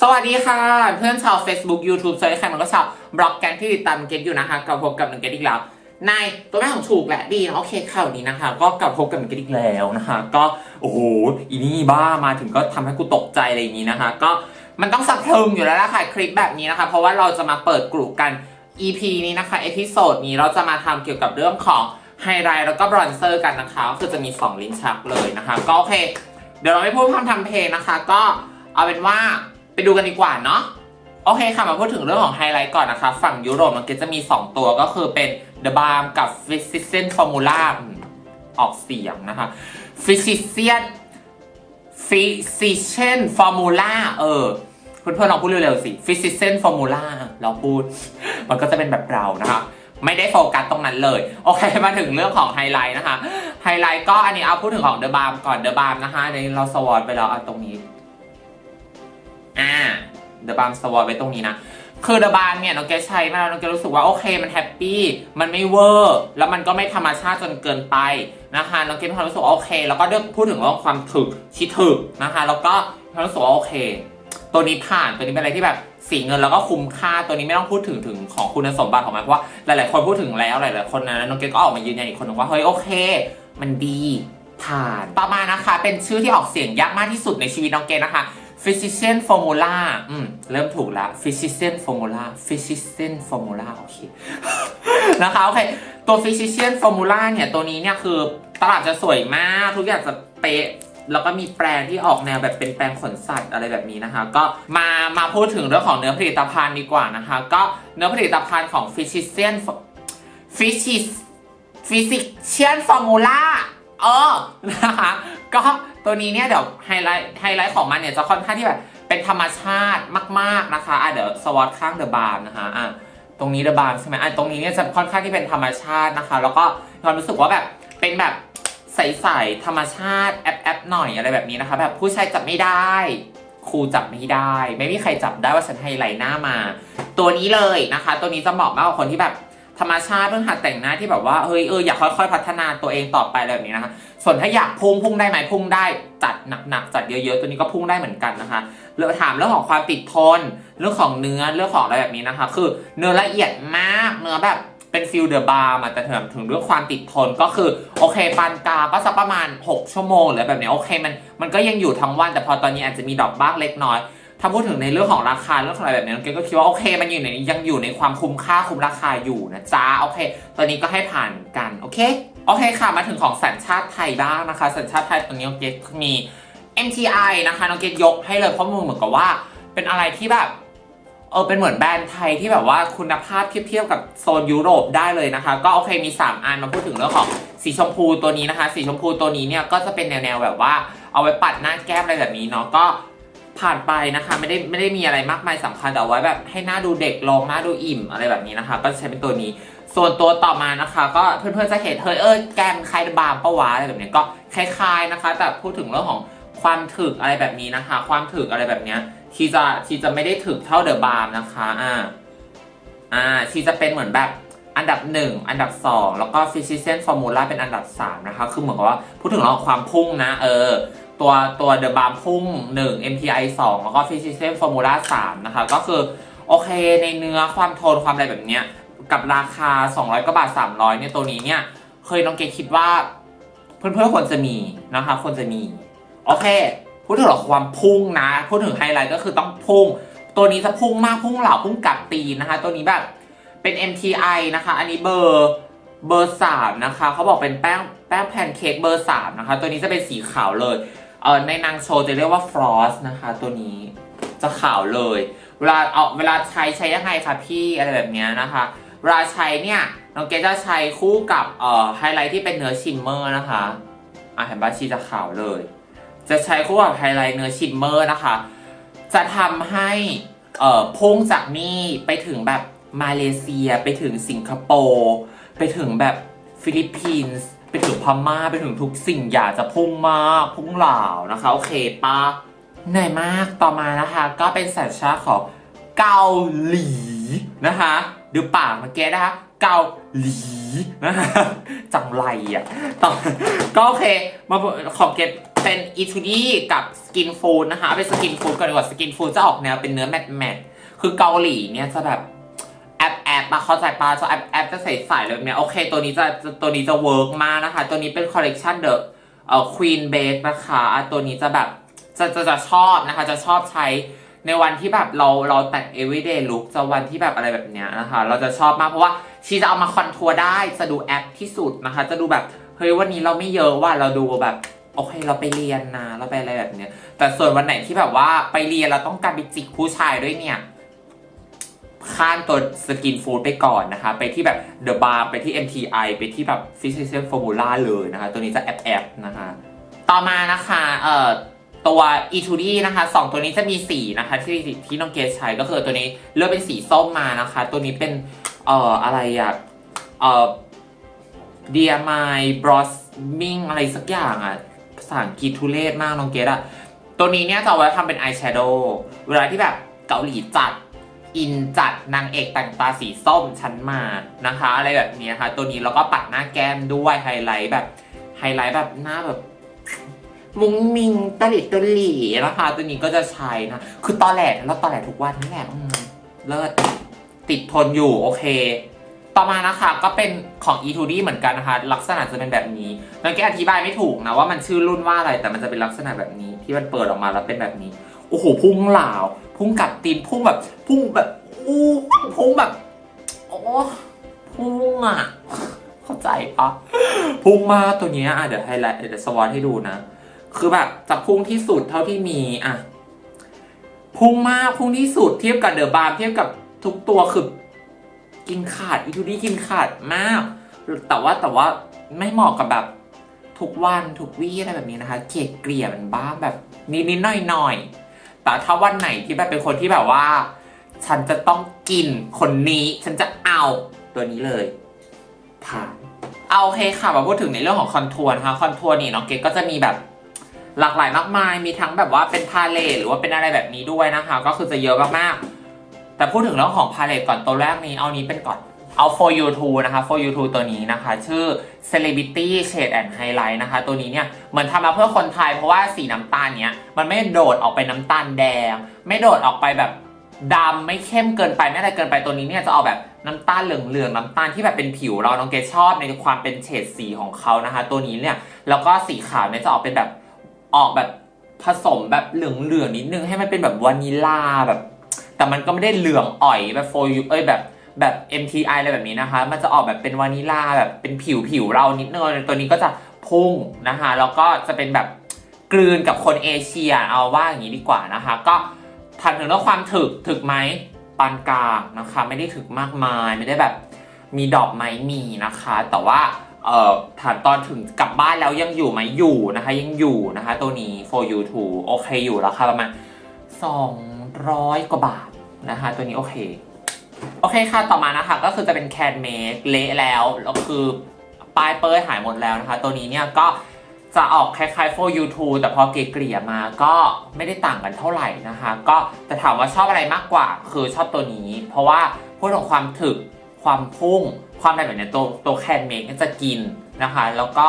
สวัสดีค่ะ เพื่อนชาว Facebook YouTube เซิร์ชใครมันก็ชาวบล็อกแกงที่ติดตามเกตอยู่นะคะกับพบกับหนึ่งเกตอีกแล้วในตัวแม่ของถูกแหละดีนะโอเคข่าวนี้นะคะ ก็กลับพบกับหนึ่งเกตอีกแล้วนะคะ ก็โอ้โหอีนี่บ้ามาถึงก็ทำให้กูตกใจอะไรอย่างนี้นะคะ ก็มันต้องสะพรึงอยู่แล้วล่ะค่ะคลิปแบบนี้นะคะ เพราะว่าเราจะมาเปิดกลุ่มกัน EP นี้นะคะเอพิโซดนี้เราจะมาทำเกี่ยวกับเรื่องของไฮไลท์แล้วก็บรอนเซอร์กันนะคะก็คือจะมี 2 ลิ้นชักเลยนะคะ ก็โอเค เดี๋ยวเราไม่พูดพร่ำทำเพลงนะคะ ก็เอาเป็นว่า ไปดูกันดีกว่าเนาะโอเคค่ะ มาพูดถึงเรื่องของไฮไลท์ก่อนนะคะ ฝั่งยุโรปมันก็จะมี 2 ตัวก็คือเป็น The Balm กับ Physician Formula ออกเสียงนะคะ Physician Physician Formula เออเพื่อนๆลองพูดเร็วๆสิ Physician Formula เราพูด มันก็จะเป็นแบบเรานะคะไม่ได้โฟกัสตรงนั้นเลย โอเค มาถึงเรื่องของไฮไลท์นะคะ ไฮไลท์ก็อันนี้เอาพูดถึงของเดอะบาร์มก่อนเดอะบาร์มนะคะในเราสวอตไปแล้วอะตรงนี้ อ่าเดอะบาร์มสวอตไว้ตรงนี้นะ คือเดอะบาร์มเนี่ยน้องแกใช้มาแล้วน้องแกรู้สึกว่าโอเคมันแฮปปี้ มันไม่เวอร์ แล้วมันก็ไม่ธรรมชาติจนเกินไปนะคะน้องแกมีความรู้สึกว่าโอเค แล้วก็เรื่องพูดถึงเรื่องความถึกชิถึกนะคะ แล้วก็ความรู้สึกว่าโอเค ตัวนี้ผ่านตัวนี้เป็นอะไรที่แบบสีเงินแล้วก็คุ้มค่าตัวนี้ไม่ต้องพูดถึงถึงของคุณสมบัติของมันเพราะว่าหลายๆคนพูดถึงแล้วหลายๆคนนะน้องเกดก็ออกมายืนยันอีกคนหนึงว่าเฮ้ยโอเค มันดีผ่าน ต่อมานะคะ เป็นชื่อที่ออกเสียงยากมากที่สุดในชีวิตน้องเกดนะคะ Physician Formula อืมเริ่มถูกแล้ว Physician Formula Physician Formula โอเคนะคะโอเคตัว Physician Formula เนี่ยตัวนี้เนี่ยคือตลาดจะสวยมาก ทุกอย่างจะเป๊ะแล้วก็มีแปรงที่ออกแนวแบบเป็นแปรงขนสัตว์อะไรแบบนี้นะคะ ก็มามาพูดถึงเรื่องของเนื้อผลิตภัณฑ์ดีกว่านะคะ ก็เนื้อผลิตภัณฑ์ของ Physician Physician Physician Formula เออนะคะก็ ตัวนี้เนี่ยเดี๋ยวไฮไลท์ไฮไลท์ของมันเนี่ยจะค่อนข้างที่แบบเป็นธรรมชาติมาก ๆนะคะอะเดี๋ยวสวอตข้างเดอะบาร์นะคะอะตรงนี้เดอะบาร์ใช่ไหมอะตรงนี้เนี่ยจะค่อนข้างที่เป็นธรรมชาตินะคะ แล้วก็ความรู้สึกว่าแบบเป็นแบบใสๆธรรมชาติแอปแอปหน่อยอะไรแบบนี้นะคะ แบบผู้ชายจับไม่ได้ครูจับไม่ได้ ไม่มีใครจับได้ว่าฉันไฮไลท์หน้ามา ตัวนี้เลยนะคะ ตัวนี้จะเหมาะมากกับคนที่แบบ ธรรมชาติเพิ่งหัดแต่งหน้าที่แบบว่าเฮ้ยเอออยากค่อยๆ พัฒนาตัวเองต่อไปอะไรแบบนี้นะคะ ส่วนถ้าอยากพุ่งพุ่งได้ไหมพุ่งได้จัดหนักๆจัดเยอะๆ ตัวนี้ก็พุ่งได้เหมือนกันนะคะเรื่องถามเรื่องของความติดทน เรื่องของเนื้อเรื่องของอะไรแบบนี้นะคะ คือเนื้อละเอียดมากเนื้อแบบเป็นฟิลเดอร์บาร์มาแต่ถึงถึงเรื่องความติดทนก็คือโอเคปานกลางก็สักประมาณ 6 ชั่วโมงหรือแบบนี้โอเคมันมันก็ยังอยู่ทั้งวันแต่พอตอนนี้อาจจะมีดอกบ้างเล็กน้อย ถ้าพูดถึงในเรื่องของราคาเรื่องของอะไรแบบนี้น้องเกดก็คิดว่าโอเค มันอยู่ในยังอยู่ในความคุ้มค่าคุ้มราคาอยู่นะจ๊ะโอเค ตอนนี้ก็ให้ผ่านกันโอเคโอเคค่ะมาถึงของสัญชาติไทยบ้างนะคะ สัญชาติไทยตรงนี้น้องเกดมี MTI นะคะน้องเกดยกให้เลยเพราะมันเหมือนกับว่าเป็นอะไรที่แบบเออเป็นเหมือนแบรนด์ไทยที่แบบว่าคุณภาพเทียบกับโซนยุโรปได้เลยนะคะ ก็โอเคมี 3 อันมาพูดถึงเรื่องของสีชมพูตัวนี้นะคะ สีชมพูตัวนี้เนี่ยก็จะเป็นแนวๆแบบว่าเอาไว้ปัดหน้าแก้มอะไรแบบนี้เนาะก็ ผ่านไปนะคะ ไม่ได้ไม่ได้มีอะไรมากมายสำคัญแต่เอาไว้แบบให้หน้าดูเด็กลงหน้าดูอิ่มอะไรแบบนี้นะคะ ก็ใช้เป็นตัวนี้ ส่วนตัวต่อมานะคะ ก็เพื่อนๆจะเห็นเฮ้ยเออแกมคล้ายบาร์ปะวะอะไรแบบนี้ก็คล้ายๆนะคะ แต่พูดถึงเรื่องของความถึกอะไรแบบนี้นะคะ ความถึกอะไรแบบเนี้ยชีจะชีจะไม่ได้ถึกเท่าเดอะบาร์นะคะอ่าอ่าชีจะเป็นเหมือนแบบอันดับ 1 อันดับ 2 แล้วก็ฟิชิเซนฟอร์มูล่าเป็นอันดับ 3 นะคะ คือเหมือนกับว่าพูดถึงเรื่องความพุ่งนะ เออ ตัวตัวเดอะบาร์พุ่ง 1 MTI 2 แล้วก็ฟิชิเซนฟอร์มูล่า3นะคะ ก็คือโอเคในเนื้อความโทนความอะไรแบบเนี้ย กับราคา 200กว่าบาท 300เนี่ยตัวนี้เนี่ย เคยน้องเกดคิดว่า เพื่อนๆควรจะมีนะคะควรจะมี โอเค พูดถึงเรื่องความพุ่งนะ พูดถึงไฮไลท์ก็คือต้องพุ่ง ตัวนี้จะพุ่งมากพุ่งเหล่าพุ่งกัดตีนนะคะ ตัวนี้แบบเป็น MTI นะคะ อันนี้เบอร์เบอร์สามนะคะเขาบอกเป็นแป้งแป้งแพนเค้กเบอร์สามนะคะ ตัวนี้จะเป็นสีขาวเลย เออในนางโชว์จะเรียกว่าฟรอสนะคะ ตัวนี้จะขาวเลย เวลาเอาเวลาใช้ใช้ยังไงคะพี่อะไรแบบเนี้ยนะคะเวลาใช้เนี่ยน้องเกดจะใช้คู่กับเอ่อไฮไลท์ที่เป็นเนื้อชิมเมอร์นะคะอะเห็นปะชีจะขาวเลย จะใช้คู่กับไฮไลท์เนื้อชิมเมอร์นะคะ จะทำให้เอ่อพุ่งจากนี่ไปถึงแบบมาเลเซียไปถึงสิงคโปร์ไปถึงแบบฟิลิปปินส์ ไปถึงพม่าไปถึงทุกสิ่งอยากจะพุ่งมากพุ่งเหล่านะคะโอเคปะเหนื่อยมากต่อมานะคะ ก็เป็นสัญชาติของเกาหลีนะคะดูปากเมื่อกี้นะคะเกาหลีนะคะจังไรอะต่อก็โอเคมาของเก็ตเป็นอีทูดี้กับสกินฟูดนะคะเป็นสกินฟูดก่อนดีกว่าสกินฟูดจะออกแนวเป็นเนื้อแมตแมตคือเกาหลีเนี่ยจะแบบ ปแอปมาเข้าใจปะจะแอปแอปจะใส่ๆเลยเนี่ยโอเค ตัวนี้จะตัวนี้จะเวิร์กมากนะคะ ตัวนี้เป็นคอลเลกชันเดอะเอ่อควีนเบสนะคะอะตัวนี้จะแบบจะจะจะชอบนะคะ จะชอบใช้ในวันที่แบบเราเราแต่ง everyday look จะวันที่แบบอะไรแบบเนี้ยนะคะ เราจะชอบมากเพราะว่าชีจะเอามาคอนทัวร์ได้จะดูแอปที่สุดนะคะ จะดูแบบเฮ้ยวันนี้เราไม่เยอะว่าเราดูแบบโอเคเราไปเรียนนะเราไปอะไรแบบเนี้ยแต่ส่วนวันไหนที่แบบว่าไปเรียนเราต้องการไปจิกผู้ชายด้วยเนี่ย ข้ามตัวสกินฟูดไปก่อนนะคะ ไปที่แบบเดอะบาร์ไปที่ MTI ไปที่แบบฟิสิ c อ l ฟอร์มูล่าเลยนะคะ ตัวนี้จะแอบแอบนะคะ ต่อมานะคะเอ่อตัว e 2 d นะคะสองตัวนี้จะมีสีนะคะ ที่ที่น้องเกสใช้ก็คือตัวนี้เลือกเป็นสีส้มมานะคะ ตัวนี้เป็นเอ่ออะไรอะเอ่อ d m i Blossoming อะไรสักอย่างอะภาษาอังกฤษทุเรศมากน้องเกดอะตัวนี้เนี่ยจะเอาไว้ทำเป็นอายแชโดว์เวลาที่แบบเกาหลีจัด อินจัดนางเอกแต่งตาสีส้มชั้นมานะคะ อะไรแบบนี้นะคะตัวนี้แล้วก็ปัดหน้าแก้มด้วยไฮไลท์แบบไฮไลท์แบบหน้าแบบมุ้งมิงตลิดตลีนะคะ ตัวนี้ก็จะใช้นะ คือตอแหลแล้วตอแหลทุกวันนี่แหละเลิศติดทนอยู่โอเค ต่อมานะคะก็เป็นของ e 2 d เหมือนกันนะคะ ลักษณะจะเป็นแบบนี้น้องแกอธิบายไม่ถูกนะว่ามันชื่อรุ่นว่าอะไรแต่มันจะเป็นลักษณะแบบนี้ ที่มันเปิดออกมาแล้วเป็นแบบนี้โอ้โหพุ่งเหลา พุ่งกัดตีนพุ่งแบบ พุ่งแบบอู้พุ่งแบบโอ้พุ่งอะ เข้าใจปะพุ่งมาตัวเนี้ยอะเดี๋ยวไฮไลท์เดี๋ยวสวอตให้ดูนะ คือแบบจะพุ่งที่สุดเท่าที่มีอะพุ่งมากพุ่งที่สุดเทียบกับเดอะบาร์เทียบกับทุกตัวคือกินขาดอีทูดี้กินขาดมาก แต่ว่าแต่ว่าไม่เหมาะกับแบบทุกวันทุกวี่อะไรแบบนี้นะคะ เกลียดเกลี่ยมันบ้างแบบนิดนิดหน่อยหน่อย แต่ถ้าวันไหนที่แบบเป็นคนที่แบบว่า ฉันจะต้องกินคนนี้ฉันจะเอาตัวนี้เลยผ่านเอาโอเคค่ะมาพูดถึงในเรื่องของคอนทัวร์นะคะคอนทัวร์นี่น้องเกดก็จะมีแบบหลากหลายมากมาย มีทั้งแบบว่าเป็นพาเลทหรือว่าเป็นอะไรแบบนี้ด้วยนะคะ ก็คือจะเยอะมากๆแต่พูดถึงเรื่องของพาเลทก่อนตัวแรกนี้เอานี้เป็นก่อน เอา for you to นะคะ for you to ตัวนี้นะคะ ชื่อ celebrity shade and highlight นะคะ ตัวนี้เนี่ยเหมือนทำมาเพื่อคนไทยเพราะว่าสีน้ำตาลเนี้ยมันไม่โดดออกไปน้ำตาลแดง ไม่โดดออกไปแบบดำไม่เข้มเกินไปไม่อะไรเกินไปตัวนี้เนี่ยจะเอาแบบน้ำตาลเหลืองๆน้ำตาลที่แบบเป็นผิวเราน้องเกชอบในความเป็นเฉดสีของเขานะคะ ตัวนี้เนี่ยแล้วก็สีขาวเนี่ยจะออกเป็นแบบออกแบบผสมแบบเหลืองๆนิดนึงให้มันเป็นแบบวานิลลาแบบ แต่มันก็ไม่ได้เหลืองอ่อยแบบโฟยูเอ้ยแบบ แบบ MTI อะไรแบบนี้นะคะ มันจะออกแบบเป็นวานิลลาแบบเป็นผิวผิวเรานิดนึงตัวนี้ก็จะพุ่งนะคะแล้วก็จะเป็นแบบกลืนกับคนเอเชียเอาว่าอย่างนี้ดีกว่านะคะ ก็ทันถึงเรื่องความถึกถึกไหมปานกลางนะคะ ไม่ได้ถึกมากมาย ไม่ได้แบบมีดอกไม้มีนะคะ แต่ว่าเอ่อถามตอนถึงกลับบ้านแล้วยังอยู่ไหมอยู่นะคะ ยังอยู่นะคะ ตัวนี้ for you to โอเคอยู่ราคาประมาณ200 กว่าบาทนะคะ ตัวนี้โอเค โอเคค่ะ ต่อมานะคะ ก็คือจะเป็นแคนเมดเละแล้วแล้วคือปลายเปยหายหมดแล้วนะคะ ตัวนี้เนี่ยก็จะออกคล้ายๆ for you to แต่พอเกลี่ยมาก็ไม่ได้ต่างกันเท่าไหร่นะคะ ก็แต่ถามว่าชอบอะไรมากกว่า คือชอบตัวนี้ เพราะว่าพูดถึงความถึกความพุ่ง ความอะไรแบบเนี้ยตัวตัวแคนเมกจะกินนะคะ แล้วก็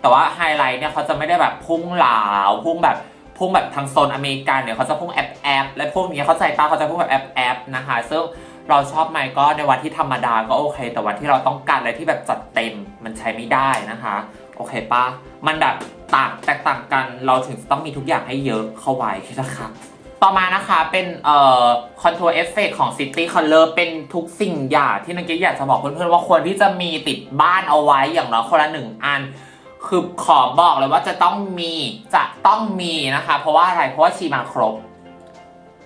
แต่ว่าไฮไลท์เนี่ยเขาจะไม่ได้แบบพุ่งหลาวพุ่งแบบพุ่งแบบทางโซนอเมริกันเนี่ยเขาจะพุ่งแอบแอบและพวกนี้เขาใจป้าเขาจะพุ่งแบบแอบแอบนะคะ ซึ่ง เราชอบไหมก็ในวันที่ธรรมดาก็โอเค แต่วันที่เราต้องการอะไรที่แบบจัดเต็มมันใช้ไม่ได้นะคะ โอเคป้ามันแบบต่างแตกต่างกันเราถึงจะต้องมีทุกอย่างให้เยอะเข้าไว้นะคะต่อมานะคะเป็นเอ่อคอนทัวร์เอฟเฟกของ City Color เป็นทุกสิ่งอย่างที่นักก็ตอยากจะบอกเพื่อนๆว่าควรที่จะมีติดบ้านเอาไว้อย่างน้อยคนละหนึ่งอัน คือขอบอกเลยว่าจะต้องมีจะต้องมีนะคะ เพราะว่าอะไรเพราะว่าชีมาครบ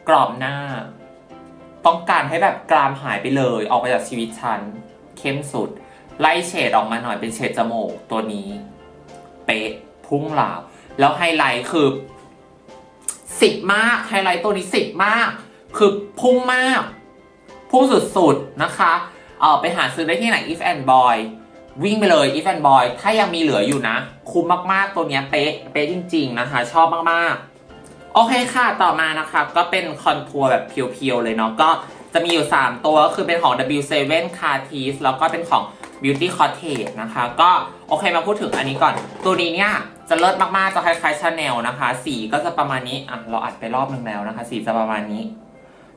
กรอบหน้า ต้องการให้แบบกรามหายไปเลย ออกไปจากชีวิตฉัน เข้มสุด ไล่เฉดออกมาหน่อยเป็นเฉดจมูกตัวนี้ เป๊ะพุ่งหลาวแล้วไฮไลท์คือสิบมากไฮไลท์ตัวนี้สิบมาก คือพุ่งมาก พุ่งสุดๆนะคะเออไปหาซื้อได้ที่ไหน if and boy วิ่งไปเลย if and boy ถ้ายังมีเหลืออยู่นะ คุ้มมากๆตัวนี้เป๊ะเป๊ะจริง ๆ นะคะ ชอบมากๆ โอเคค่ะ ต่อมานะคะก็เป็นคอนทัวร์แบบเพียวๆเลยเนาะก็จะมีอยู่ 3 ตัวก็คือเป็นของ W7 c a r t e s แล้วก็เป็นของ Beauty Cottage นะคะ ก็โอเคมาพูดถึงอันนี้ก่อน ตัวนี้เนี่ย จะเลิศมาก ๆ จะคล้ายๆชาแนลนะคะ สีก็จะประมาณนี้ อะ เราอัดไปรอบนึงแล้วนะคะ สีจะประมาณนี้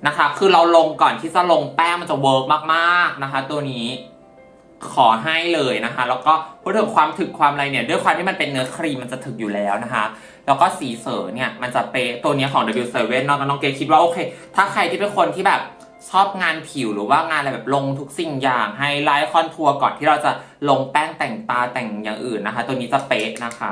นะคะ คือเราลงก่อนที่จะลงแป้งมันจะเวิร์กมาก ๆ นะคะ ตัวนี้ ขอให้เลยนะคะ แล้วก็พูดถึงความถึกความอะไรเนี่ย ด้วยความที่มันเป็นเนื้อครีมมันจะถึกอยู่แล้วนะคะ แล้วก็สีเสอเนี่ย มันจะเป๊ะตัวนี้ของ W7 น้องน้องเกคิดว่าโอเค ถ้าใครที่เป็นคนที่แบบชอบงานผิวหรือว่างานอะไรแบบลงทุกสิ่งอย่างไฮไลท์คอนทัวร์ก่อนที่เราจะลงแป้งแต่งตาแต่งอย่างอื่นนะคะ ตัวนี้จะเป๊ะนะคะ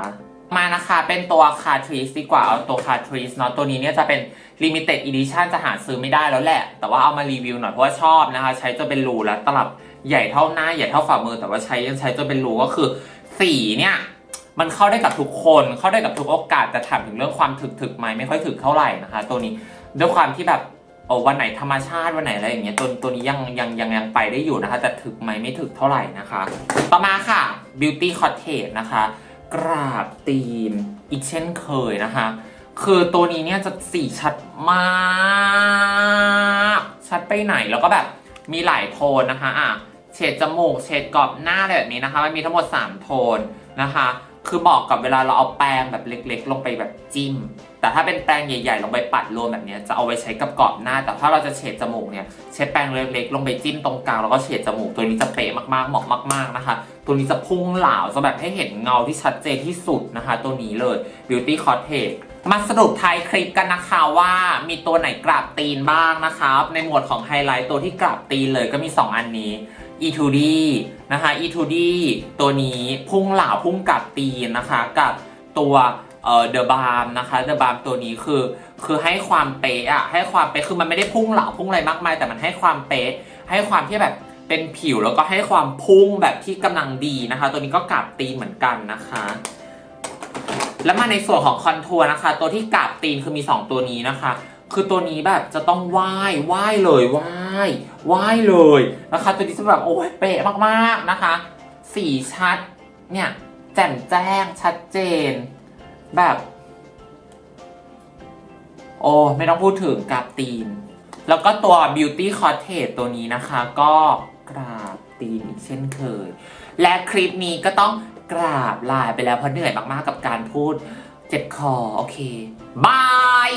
มานะคะเป็นตัวคาทริสดีกว่าเอาตัวคาทริสเนาะตัวนี้เนี่ยจะเป็น Limited Edition จะหาซื้อไม่ได้แล้วแหละ แต่ว่าเอามารีวิวหน่อยเพราะว่าชอบนะคะ ใช้จนเป็นรูแล้วตลับใหญ่เท่าหน้าใหญ่เท่าฝ่ามือแต่ว่าใช้ยังใช้จนเป็นรูก็คือสีเนี่ยมันเข้าได้กับทุกคนเข้าได้กับทุกโอกาสแต่ถามถึงเรื่องความถึกถึกไหมไม่ค่อยถึกเท่าไหร่นะคะ ตัวนี้ด้วยความที่แบบโอ้วันไหนธรรมชาติวันไหนอะไรอย่างเงี้ยตัวตัวนี้ยังยังยังยังไปได้อยู่นะคะ แต่ถึกไหมไม่ถึกเท่าไหร่นะคะ ต่อมาค่ะ Beauty Cottage นะคะ กราบตีมอีกเช่นเคยนะคะ คือตัวนี้เนี่ยจะสีชัดมาก ชัดไปไหนแล้วก็แบบมีหลายโทนนะคะอะเฉดจมูกเฉดกรอบหน้าอะไรแบบนี้นะคะ มันมีทั้งหมด 3 โทนนะคะ คือเหมาะกับเวลาเราเอาแปรงแบบเล็กๆ ลงไปแบบจิ้ม แต่ถ้าเป็นแปรงใหญ่ๆ ลงไปปัดรวมแบบนี้จะเอาไว้ใช้กับกรอบหน้า แต่ถ้าเราจะเฉดจมูกเนี่ยใช้แปรงเล็กๆ ลงไปจิ้มตรงกลางแล้วก็เฉดจมูกตัวนี้จะเป๊ะมากๆ เหมาะมาก ๆนะคะ ตัวนี้จะพุ่งเหลาจะแบบให้เห็นเงาที่ชัดเจนที่สุดนะคะ ตัวนี้เลย Beauty Cottage มาสรุปท้ายคลิปกันนะคะว่ามีตัวไหนกราบตีนบ้างนะคะในหมวดของไฮไลท์ตัวที่กราบตีนเลยก็มี 2 อันนี้ E2D นะคะ E2D ตัวนี้พุ่งเหลาพุ่งกราบตีนนะคะ กับตัวเอ่อ The Balm นะคะ The Balm ตัวนี้คือคือให้ความเป๊ะอะให้ความเป๊ะคือมันไม่ได้พุ่งเหลาพุ่งอะไรมากมาย แต่มันให้ความเป๊ะให้ความที่แบบ เป็นผิวแล้วก็ให้ความพุ่งแบบที่กำลังดีนะคะ ตัวนี้ก็กราบตีนเหมือนกันนะคะ แล้วมาในส่วนของคอนทัวร์นะคะ ตัวที่กราบตีนคือมี 2 ตัวนี้นะคะ คือตัวนี้แบบจะต้องไหว้ไหว้เลยไหว้ไหว้เลยนะคะ ตัวนี้จะแบบโอ้ยเป๊ะมากๆนะคะ สีชัดเนี่ยแจ่มแจ้งชัดเจน แบบ โอ้ไม่ต้องพูดถึงกราบตีนแล้วก็ตัว Beauty Cottage ตัวนี้นะคะ ก็ กราบตีนอีกเช่นเคย และคลิปนี้ก็ต้องกราบลาไปแล้วเพราะเหนื่อยมากๆกับการพูดเจ็บคอ โอเค บาย